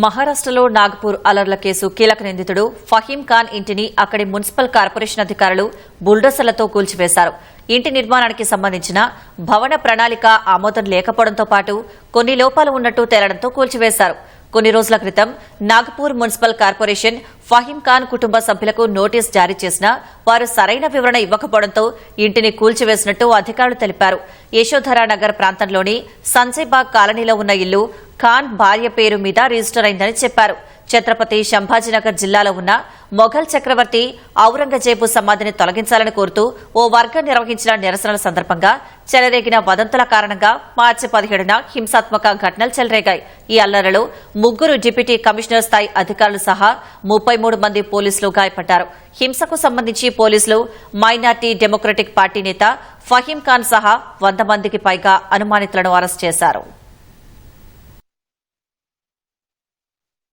మహారాష్ట్రలో నాగపూర్ అలర్ల కేసు కీలక నిందితుడు ఫహీం ఖాన్ ఇంటిని అక్కడి మున్సిపల్ కార్పొరేషన్ అధికారులు బుల్డోసర్లతో కూల్చివేశారు. ఇంటి నిర్మాణానికి సంబంధించిన భవన ప్రణాళిక ఆమోదం లేకపోవడంతో పాటు కొన్ని లోపాలు ఉన్నట్టు తేలడంతో కూల్చివేశారు. కొన్ని రోజుల క్రితం నాగపూర్ మున్సిపల్ కార్పొరేషన్ ఫహీం ఖాన్ కుటుంబ సభ్యులకు నోటీస్ జారీ చేసినా వారు సరైన వివరణ ఇవ్వకపోవడంతో ఇంటిని కూల్చివేసినట్టు అధికారులు తెలిపారు. యశోధరా నగర్ ప్రాంతంలోని సంజయ్బాగ్ కాలనీలో ఉన్న ఇల్లు ఖాన్ భార్య పేరు మీద రిజిస్టర్ అయిందని చెప్పారు. ఛత్రపతి శంభాజీనగర్ జిల్లాలో ఉన్న మొఘల్ చక్రవర్తి ఔరంగజేబు సమాధిని తొలగించాలని కోరుతూ ఓ వర్గం నిర్వహించిన నిరసనల సందర్భంగా చెలరేగిన వదంతుల కారణంగా మార్చి పదిహేడున హింసాత్మక ఘటనలు చెలరేగాయి. ఈ అల్లరిలో ముగ్గురు డిప్యూటీ కమిషనర్ స్థాయి అధికారులు సహా ముప్పై మూడు మంది పోలీసులు గాయపడ్డారు. హింసకు సంబంధించి పోలీసులు మైనార్టీ డెమోక్రటిక్ పార్టీ నేత ఫహీం ఖాన్ సహా వంద మందికి పైగా అనుమానితులను అరెస్ట్ చేశారు.